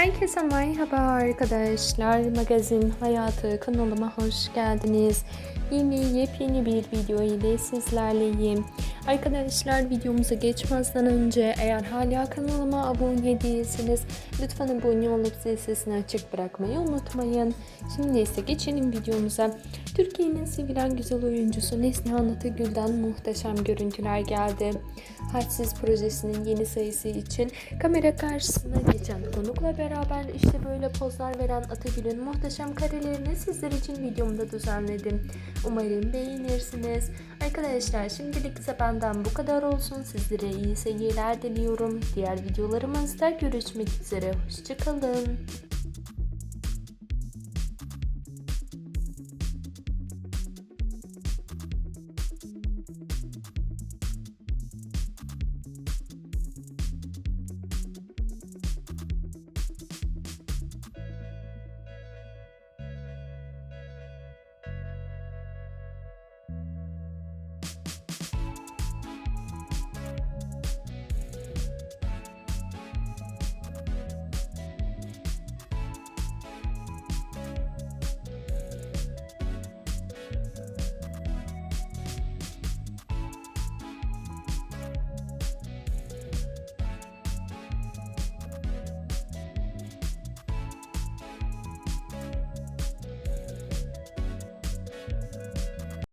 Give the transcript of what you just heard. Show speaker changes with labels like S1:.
S1: Herkese merhaba arkadaşlar. Magazin Hayatı kanalıma hoş geldiniz. Yeni yepyeni bir video ile sizlerleyim. Arkadaşlar videomuza geçmezden önce eğer hala kanalıma abone değilseniz lütfen abone olup zil sesini açık bırakmayı unutmayın. Şimdi ise geçelim videomuza. Türkiye'nin sevilen güzel oyuncusu Neslihan Atıgül'den muhteşem görüntüler geldi. Hadsiz projesinin yeni sayısı için kamera karşısına geçen konukla beraber işte böyle pozlar veren Atagül'ün muhteşem karelerini sizler için videomda düzenledim. Umarım beğenirsiniz. Arkadaşlar şimdilik ise benden bu kadar olsun. Sizlere iyi seyirler diliyorum. Diğer videolarımızda görüşmek üzere. Hoşçakalın.